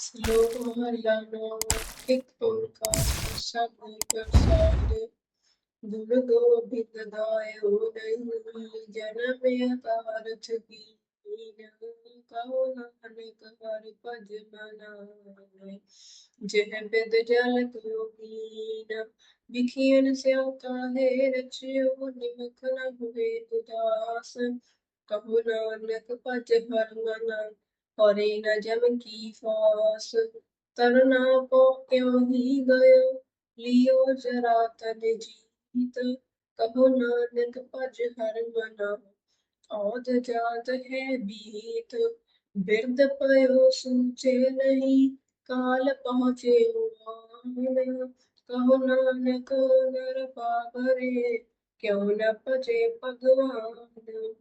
ਸ਼ਲੋਕ ਮਹਲਾ ਨੌ ਇੱਕ ਓੰਕਾਰ ਸਭ ਪ੍ਰਸਾਦ ਗੁਰ ਗੋਬਿੰਦ ਦਾਇਓ ਨਹੀਂ ਜਨਮ ਅਕਾਰਥ ਕੀ ਕਹੋ ਨਾਨਕ ਹਰਿ ਭਜ ਮਨਾਏ ਜਿਹ ਬਿਦ ਜਲ ਕੋਹੀਨ ਵਿਖੀਨ ਸਿਉ ਕਾਹੇ ਰਚਿਓ ਨਿਮਖ ਨ ਹੋਏ ਉਦਾਸ ਕਹੋ ਨਾਨਕ ਭਜ ਹਰ ਮਨਾ ਔਰੇ ਨ ਕੀ ਫਾਸ, ਤਰਨਾ ਕੋ ਹੀ ਗਇਓ? ਲਿਓ ਜਰਾ ਤਨ ਜੀਤ, ਕਹੋ ਨਾਨਕ ਭਜ ਹਰ ਮਨਾ। ਔਦ ਜਾਤ ਹੈ ਬੀਤ ਬਿਰਦ ਪਇਓ ਸੂਚੇ ਨਹੀਂ, ਕਾਲ ਪਹੁੰਚੇ ਆਨ ਕਹੋ ਨਾਨਕ ਨਰ ਪਾਵਰੇ, ਕਿਉ ਨ ਭਜੇ ਭਗਵਾਨ।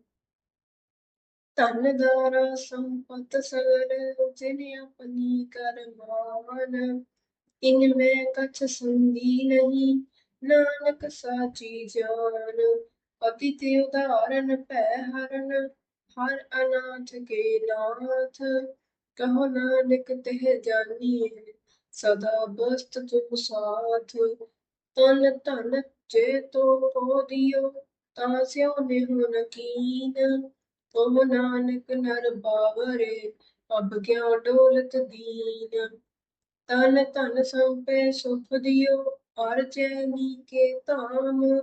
ਧਨਦਾਰਾ ਸੰਪਤ ਸਗਲ ਜਿਨ ਆਪਣੀ ਕਰਮਾਨ ਇਨ ਮੈਂ ਕਛ ਸੰਗੀ ਨਹੀਂ, ਨਾਨਕ ਸਾਚੀ ਜਾਨ। ਪਤੀ ਤੇ ਉਦਾਹਰਨ ਭੈ ਹਰਨ, ਹਰ ਅਨਾਥ ਕੇ ਨਾਥ। ਕਹੋ ਨਾਨਕ ਤਹਿ ਜਾਨੀਏ ਸਦਾ ਬਸਤ ਤੁਮ ਸਾਥ। ਤਨ ਧਨ ਜੇ ਤੋ ਕੋ ਦਿਓ, ਤਾਂ ਸਿਉ ਨਿਹੁ ਨਕੀਨ ਤੁਮ ਨਾਨਕ ਨਰ ਬਾਵਰੇ, ਅਬ ਕਿਉ ਡੋਲਤ ਦੀਨ। ਤਨ ਧਨ ਸੰਪੇ ਸੁਖ ਦਿਓ, ਹਰ ਚੈਨੀ ਕੇ ਧਾਮ।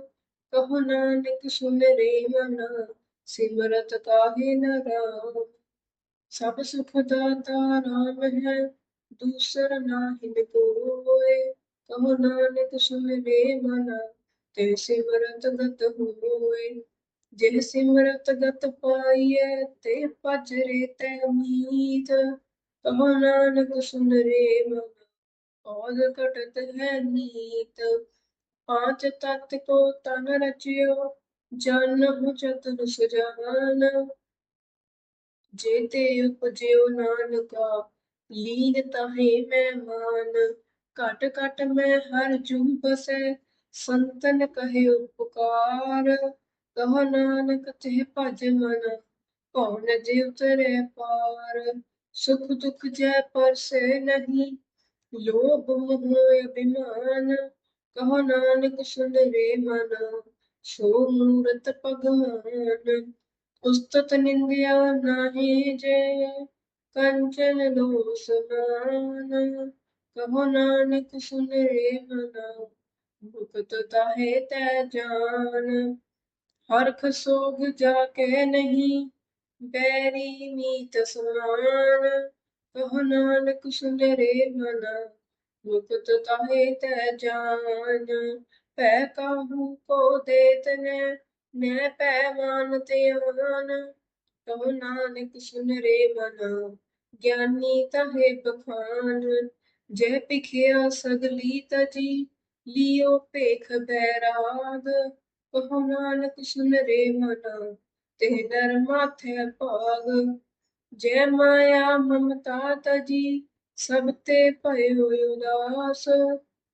ਕਹੋ ਨਾਨਕ ਸੁਨ ਰੇ ਮਨ, ਸਿਮਰਤ ਕਾਹੇ ਨ ਰਾਮ। ਸਭ ਸੁਖ ਦਾਤਾ ਰਾਮ ਹੈ, ਦੂਸਰ ਨਾਹਿ ਕੋਏ ਕਹੋ ਨਾਨਕ ਸੁਨ ਰੇ ਮਨ, ਤੇ ਸਿਮਰਤ ਗਤ ਹੋਏ। ਜਿਹ ਸਿਮਰਤ ਗਤ ਪਾਈਐ ਤੇ ਭਜ ਰੇ ਤੈ ਮੀਤ ਕਹੋ ਨਾਨਕ ਸੁਨ ਰੇ ਮਨ ਔਦ ਘਟਤ ਹੈ ਨੀਤ। ਪਾਂਚ ਤਤ ਕੋ ਤਨ ਰਚਿਓ ਜਨਹੁ ਚਤੁਰ ਸੁਜਾਨ। ਜੇਤੇ ਉਪਜਿਓ ਨਾਨਕਾ, ਲੀਨ ਤਾਹੇ ਮੈਂ ਮਾਨ। ਘਟ ਘਟ ਮੈਂ ਹਰ ਜੂ ਬਸੈ ਸੰਤਨ ਕਹੇ ਉਪਕਾਰ। ਕਹੋ ਨਾਨਕ ਤੇ ਭਜ ਮਨ ਭਉ ਨ ਜੇ ਉਤਰੇ ਪਾਰ। ਸੁਖ ਦੁਖ ਜੈ ਪਰਸੇ ਨਹੀਂ, ਲੋਭ ਮੋਹ ਅਭਿਮਾਨ। ਕਹੋ ਨਾਨਕ ਸੁਨ ਰੇ ਮਨ, ਸੋ ਮੂਰਤ ਭਗਵਾਨ। ਉਸਤਤ ਨਿੰਦਿਆ ਨਾਹੀ ਜੇ, ਕੰਚਨ ਲੋ ਸਮਾਨ ਕਹੋ ਨਾਨਕ ਸੁਨਰੇ ਮਨ, ਮੁਕਤ ਤਾਹੇ ਤੈ ਜਾਨ। ਹਰਖ ਸੋਗ ਜਾ ਕੇ ਨਹੀਂ ਬੈਰੀ ਮੀਤ ਸਮਾਨ। ਕਹੋ ਨਾਨਕ ਸੁਨਰੇ ਮਨ, ਮੁਕਤ ਤਾਹੇ ਤੈ ਜਾਨ। ਭੈ ਕਾਹੂ ਕੋ ਦੇਤ ਨੇ, ਮੈਂ ਭੈ ਮਾਨ ਤੇ ਆਨ। ਕਹ ਨਾਨਕ ਸੁਨਰੇ ਮਨ, ਗਿਆਨੀ ਤਾਹੇ ਬਖਾਨ। ਜੈ ਪਿਖਿਆ ਸਗਲੀ ਤਜੀ, ਲਿਓ ਭੇਖ ਬੈਰਾਗ। ਕਹੋ ਨਾਨਕ ਸੁਨ ਰੇ ਮਨ ਤੇ ਨਰ ਮਾਥੇ ਭਾਗ। ਜੈ ਮਾਇਆ ਮਮਤਾ ਤਜੀ, ਸਭ ਤੇ ਭਏ ਹੋਇ ਉਦਾਸ।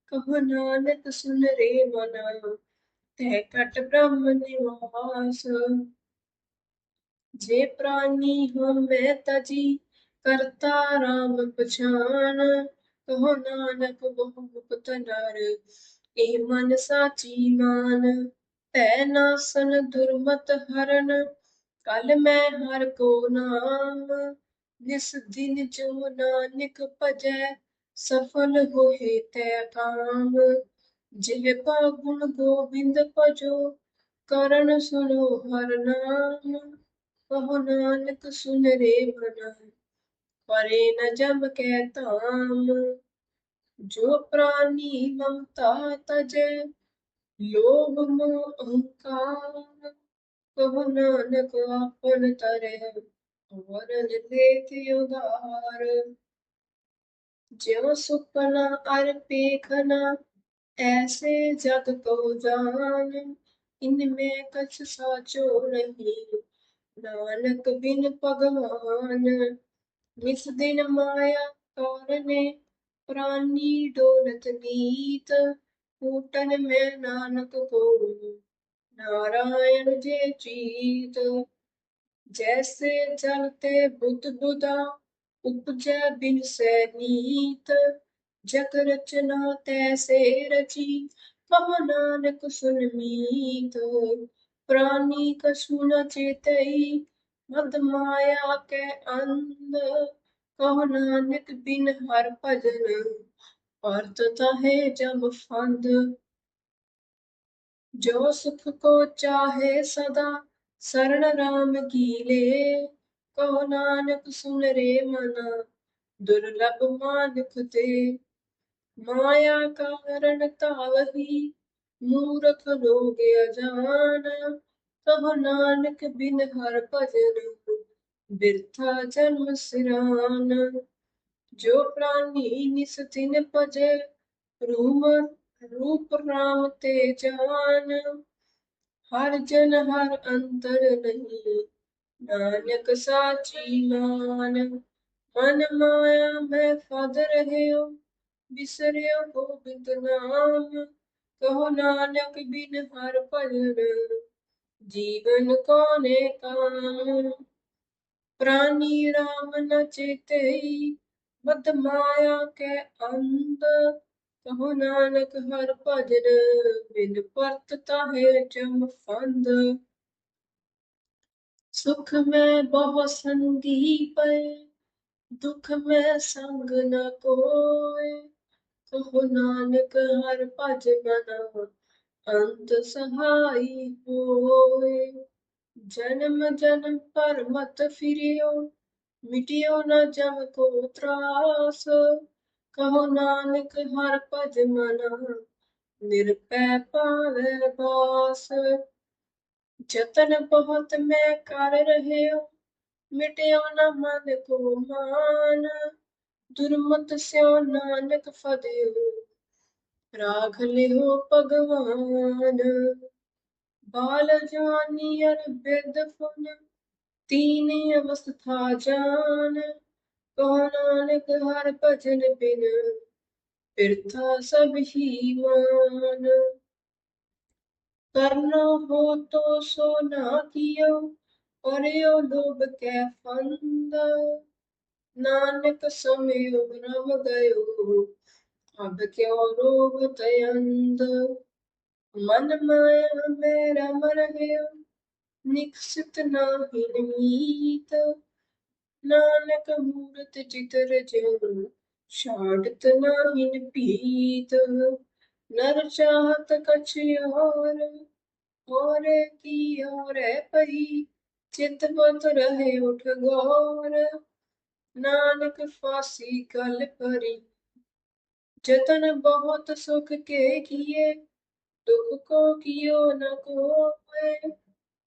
ਕਹੋ ਨਾਨਕ ਸੁਨ ਰੇ ਮਨ ਤੈ ਕਟ ਬ੍ਰਹਮ ਨਿਵਾਸ। ਜੇ ਪ੍ਰਾਨੀ ਹੋ ਮੈਂ ਤਜੀ, ਕਰਤਾ ਰਾਮ ਪਛਾਨ। ਕਹੋ ਨਾਨਕ ਬਹੁ ਮੁਕਤ ਨਰ, ਇਹ ਮਨ ਸਾਚੀ ਮਾਨ। ਭੈ ਨਾਸਨ ਦੁਰਮਤ ਹਰਨ, ਕਲ ਮੈਂ ਹਰ ਕੋ ਨਾਮ। ਜਿਸ ਦਿਨ ਜੋ ਨਾਨਕ ਭਜੈ, ਸਫਲ ਹੋਏ ਤੈ ਕਾਮ। ਜਿਹ ਗੁਣ ਗੋਬਿੰਦ ਭਜੋ, ਕਰਨ ਸੁਣੋ ਹਰ ਨਾਮ। ਕਹੋ ਨਾਨਕ ਸੁਨ ਰੇ ਮਨ, ਪਰੇ ਨ ਜਮ ਕੈ ਧਾਮ। ਜੋ ਪ੍ਰਾਨੀ ਮਮਤਾ ਤਜੈ ਲੋਭ ਮੋਹ ਅਹੰਕਾਰ ਕਹੋ ਨਾਨਕ ਆਪਨ ਤਰੇ ਵਰਨ ਦੇਤ ਉਧਾਰ ਜਿਉ ਸੁਪਨਾ ਅਰ ਪੇਖਨਾ ਐਸੇ ਜਗ ਕੋ ਜਾਨ ਇਨ ਕਛ ਸਾਚੋ ਨਹੀਂ ਨਾਨਕ ਬਿਨ ਭਗਵਾਨ ਨਿਸ ਦਿਨ ਮਾਇਆ ਕਾਰਨੇ ਪ੍ਰਾਨੀ ਡੋਲਤ ਨੀਤ ਕੂਟਨ ਮੈਂ ਨਾਨਕ ਕੋ ਨਾਰਾਇਣ ਜੇ ਚੀਤ ਜੈਸੇ ਜਲਤੇ ਬੁੱਧ ਬੁਦਾ ਉਪਜੈ ਬਿਨ ਸੈ ਜਗ ਰਚਨਾ ਤੈਸੇ ਰਚੀ, ਕਹ ਨਾਨਕ ਸੁਨ ਪ੍ਰਾਨੀ ਕਛੂ ਨ ਚੇਤਈ, ਮਦ ਮਾਇਆ ਕੈ ਅੰਧ। ਕਹ ਨਾਨਕ ਬਿਨ ਹਰ ਭਜਨ ਅਰਥ ਤਹੇ ਜਮ ਫੰਦ। ਜੋ ਸੁਖ ਕੋ ਚਾਹੇ ਸਦਾ ਸਰਣ ਰਾਮ ਕੀ ਲੇ? ਕਹੋ ਨਾਨਕ ਸੁਨ ਰੇ ਮਨ, ਦੁਰਲਭ ਮਾਨੁਖ ਤੇ। ਮਾਇਆ ਕਾਰਨ ਤਾਵਹੀ ਮੂਰਖ ਲੋਗ ਅਜਾਨ। ਕਹੋ ਨਾਨਕ ਬਿਨ ਹਰ ਭਜਨ ਬਿਰਥਾ ਜਨਮ ਸਿਰਾਨ। ਜੋ ਪ੍ਰਾਨੀ ਨਿਸ ਦਿਨ ਭਜੇ ਰੂਮ ਰੂਪ ਰਾਮ ਤੇ ਜਾਨ। ਹਰ ਜਨ ਹਰ ਅੰਤਰ ਨਹੀਂ, ਨਾਨਕ ਸਾਚੀ ਮਾਨ। ਮਨ ਮਾਇਆ ਮੈਂ ਫਦ ਰਹਿਓ, ਬਿਸਰਿਓ ਗੋਬਿੰਦ ਨਾਮ। ਕਹੋ ਨਾਨਕ ਬਿਨ ਹਰ ਭਜਨ, ਜੀਵਨ ਕੋਨੇ ਕਾਮ? ਪ੍ਰਾਨੀ ਰਾਮ ਨ ਚੇਤਈ ਬਦ ਮਾਇਆ ਕੇ ਅੰਤ ਕਹੋ ਨਾਨਕ ਹਰ ਭਜਨ, ਬਿਨ ਪਰਤ ਤਾਹੇ ਜਮ ਫੰਦ। ਸੁਖ ਮੈਂ ਬਹੁ ਸੰਗੀ ਪਏ, ਦੁਖ ਮੈਂ ਸੰਗ ਨ ਕੋਏ। ਕਹੋ ਨਾਨਕ ਹਰ ਭਜ ਮਨ ਅੰਤ ਸਹਾਈ ਹੋਏ। ਜਨਮ ਜਨਮ ਪਰ ਮਤ ਫਿਰਿਓ ਮਿਟਿਓ ਨ ਜਮ ਕੋ ਤਰਾਸ, ਕਹੋ ਨਾਨਕ ਹਰ ਭਜ ਮਨ ਨਿਰਪੈ ਪਾਵੈ ਬਾਸ। ਜਤਨ ਬਹੁਤ ਮੈਂ ਕਰ ਰਹਿਓ, ਮਿਟਿਓ ਨ ਮਨ ਕੋ ਮਾਨ, ਦੁਰਮਤ ਸਿਓ ਨਾਨਕ ਫਦਿਓ। ਰਾਖ ਲਿਓ ਭਗਵਾਨ, ਬਾਲ ਜਵਾਨੀ ਅਰ ਬਿਰਧ ਫੁਨ ਤੀਨ ਅਵਸਥਾ ਜਾਨ, ਕਹੋ ਨਾਨਕ ਹਰ ਭਜਨ ਬਿਨ, ਬਿਰਥਾ ਸਭ ਹੀ ਮਾਨ। ਕਰਨਾ ਹੋ ਤੋ ਸੋ ਨਾ ਕੀਓ, ਪਰਿਓ ਲੋਭ ਕੈ ਫੰਦ। ਨਾਨਕ ਸਮਿਓ ਬ੍ਰਹਮ ਗਇਓ, ਅਬ ਕਿਉ ਰੋਗ ਤਯੰਦ। ਮਨ ਮਾਇਆ ਮੇਰਾ ਮਰ ਮਰਹਿਓ ਨਿਕਸਤ ਨਾਹੀ ਨੀਤ ਨਾਨਕ ਮੂਰਤ ਚਿਤਰ ਜਿਉ, ਛਾੜਤ ਨਾਹਿ ਪੀਤ ਨਰ ਚਾਹਤ ਕਛ ਹੋਰ ਹੋਰ ਕੀ ਔਰੈ ਪਈ ਚਿਤ ਬਤ ਰਹੇ ਉਠ ਗੌਰ, ਨਾਨਕ ਫਾਸੀ ਗਲ ਪਰੀ ਜਤਨ ਬਹੁਤ ਸੁਖ ਕੇ ਕੀਏ, ਦੁਖ ਕੋ ਕੀਓ ਨ ਕੋਏ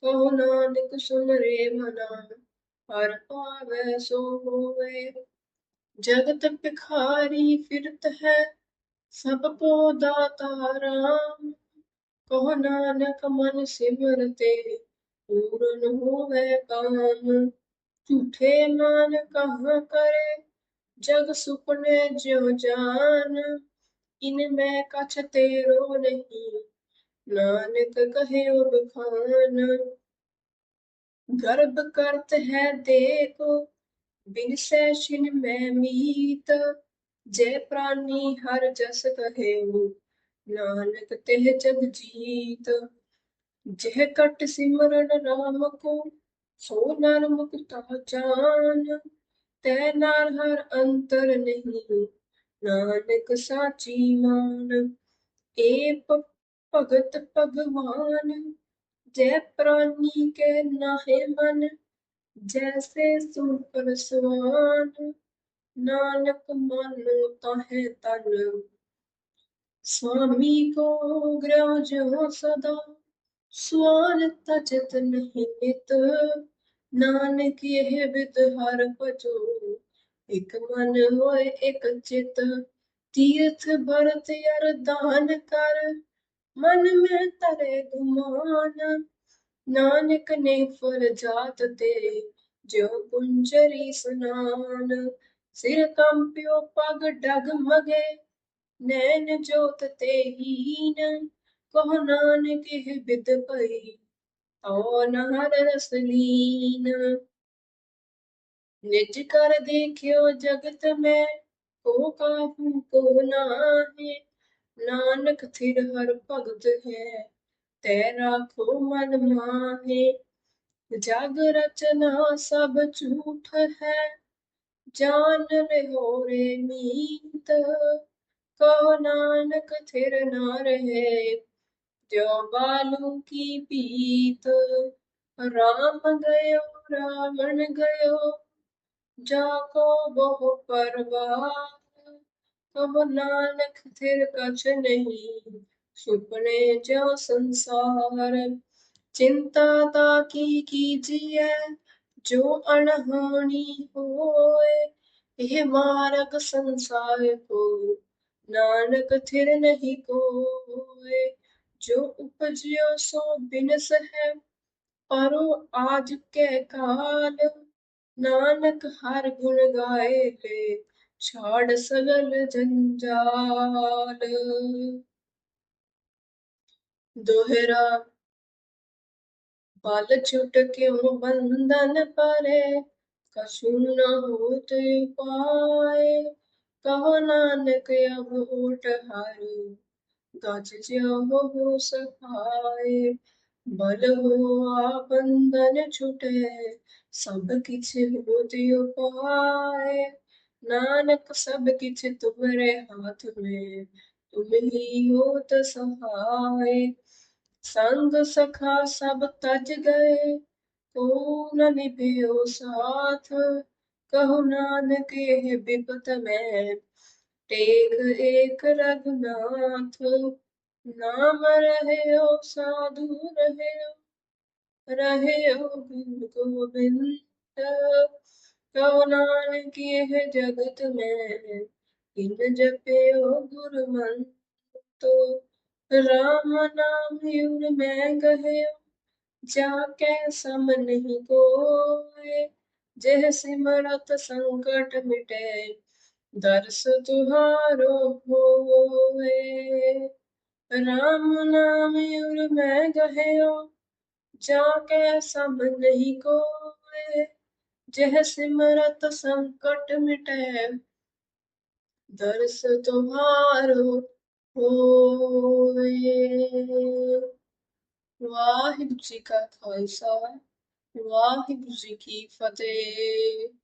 ਕਹੋ ਨਾਨਕ ਸੁਨ ਰੇ ਮਨਾ, ਹਰ ਪਾਵੈ ਸੋ ਹੋਵੇ। ਜਗਤ ਭਿਖਾਰੀ ਫਿਰਤ ਹੈ, ਸਭ ਕੋ ਦਾਤਾ ਰਾਮ। ਕਹੋ ਨਾਨਕ ਮਨ ਸਿਮਰਤੇ ਪੂਰਨ ਹੋਵੇ ਕਾਮ। ਝੂਠੇ ਮਨ ਕਹਾਂ ਕਰੇ, ਜਗ ਸੁਪਨੇ ਜਿਉ ਜਾਨ। ਇਨ ਮੈਂ ਕਛ ਤੇਰੋ ਨਹੀਂ ਨਾਨਕ ਕਹਿਓ ਬਖਾਨ ਗਰਭ ਕਰਤ ਹੈ ਦੇਖੋ, ਬਿਨ ਸੈ ਮੈਂ ਮੀਤ, ਜੈ ਪ੍ਰਾਨੀ ਹਰ ਜਸ ਕਹਿਓ, ਨਾਨਕ ਤਿਹ ਜਗ ਜੀਤ, ਜਹ ਕਟ ਸਿਮਰਨ ਰਾਮ ਕੋ, ਸੋ ਨਰ ਮੁਕਤਾ ਜਾਨ, ਤੈ ਨਰ ਹਰ ਅੰਤਰ ਨਹੀਂ, ਨਾਨਕ ਸਾਚੀ ਮਾਨ, ਏ ਭਗਤ ਭਗਵਾਨ ਜੈ ਪ੍ਰਾਨੀ ਕੇ ਨਾਹਿ ਮਨ ਜੈਸੇ ਸੁਪਰ ਸਵਾਨ ਨਾਨਕ ਮਨੁ ਤਾਹੇ ਤਨ स्वामी को ग्रह जो सदा स्वान तजत नहीं नित नानक यह विद हर भजो एक मन होए एक चित तीर्थ भरत अर दान कर ਮਨ ਮੈਂ ਤਰੇ ਗੁਮਾਨ, ਨਾਨਕ ਨੇ ਫਰਜਾਤ ਤੇ ਜਿਉ ਪੁੰਜਰੀ ਸੁਨਾਨ। ਸਿਰ ਕੰਪਿਓ ਪਗ ਡਗ ਮਗੇ, ਨੈਣ ਜੋਤ ਤੇ ਹੀਨ। ਕਹ ਨਾਨਕ, ਇਹ ਬਿਦ ਪਈ ਤੋ ਨਹਰ ਰਸਲੀਨ ਨਿਜ ਕਰ ਦੇਖਿਓ ਜਗਤ ਮੈਂ, ਕੋ ਕਾਹੂ ਕੋ ਨਾਹੀ। ਨਾਨਕ ਥਿਰ ਹਰ ਭਗਤ ਹੈ ਤੈ ਰਾਖੋ ਮਨ ਮਾਹੇ। ਜਗ ਰਚਨਾ ਸਭ ਝੂਠ ਹੈ, ਜਾਨ ਰਹੋ ਰੇ ਮੀਤ। ਕਹੋ ਨਾਨਕ ਥਿਰ ਨਾ ਰਹੇ ਜੋ ਬਾਲੂ ਕੀ ਪੀਤ। ਰਾਮ ਗਇਓ, ਰਾਵਣ ਗਇਓ ਜਾ ਕੋ ਬਹੁ ਪਰਵਾਹ। ਅਬ ਨਾਨਕ ਥਿਰ ਕਛ ਨਹੀਂ, ਸੁਪਨੇ ਜੋ ਸੰਸਾਰ। ਚਿੰਤਾ ਤਾਂ ਕੀ ਕੀਜੀਐ, ਜੋ ਅਣਹੋਣੀ ਹੋਏ, ਇਹ ਮਾਰਗ ਸੰਸਾਰ ਕੋ। ਨਾਨਕ ਥਿਰ ਨਹੀਂ ਕੋਏ, ਜੋ ਉਪਜਿਓ ਸੋ ਬਿਨਸ ਹੈ, ਪਰੋ ਆਜ ਕੈ ਕਾਲ। ਨਾਨਕ ਹਰ ਗੁਣ ਗਾਏ ਤੇ ਛਾੜ ਸਗਲ ਜੰਜਾਲ। ਦੋਹਰਾ, ਬਲ ਛੁੱਟ ਕਿਉ ਬੰਧਨ ਪਰੇ? ਕਛੂ ਨਾ ਹੋਤ ਪਾਏ। ਕਹੋ ਨਾਨਕ ਅਬ ਹੋਟ ਹਾਰੂ, ਗਜ ਜਿਉ ਹੋ ਸਖਾਏ ਬਲ ਹੋਆ ਬੰਧਨ ਛੁਟੇ, ਸਭ ਕਿਛ ਹੋਤਿ ਉਪਾਏ नानक सब किछ तुम्हारे हाथ में तुम ही होत सहाय संग सखा सब तज गए को न निभियो साथ कहो नानक यह विपत में टेक एक रघुनाथ नाम रहे साधु रहे रहे गुरु गोविंद ਕਉ ਨਾਨਕ ਇਹ ਜਗਤ ਮੈਂ ਇਨ ਜਪਿਓ ਗੁਰ ਮਨ ਤੋ ਰਾਮ ਨਾਮ ਹਿਉ ਮੈਂ ਕਹਿਓ ਜਾ ਕੇ ਸਮ ਨਹੀਂ ਕੋਏ। ਜਿਹ ਸਿਮਰਤ ਸੰਕਟ ਮਿਟੇ, ਦਰਸ ਤੁਹਾਰੋ ਹੋਏ। ਰਾਮ ਨਾਮ ਉਰ ਮੈਂ ਗਹਿਓ, ਜਾ ਕੇ ਸਮ ਨਹੀਂ ਕੋਏ। जह सिमरत संकट मिटे दर्श तुम्हारो हो वाहिगुरु जी का खालसा वाहिगुरु जी की फतेह।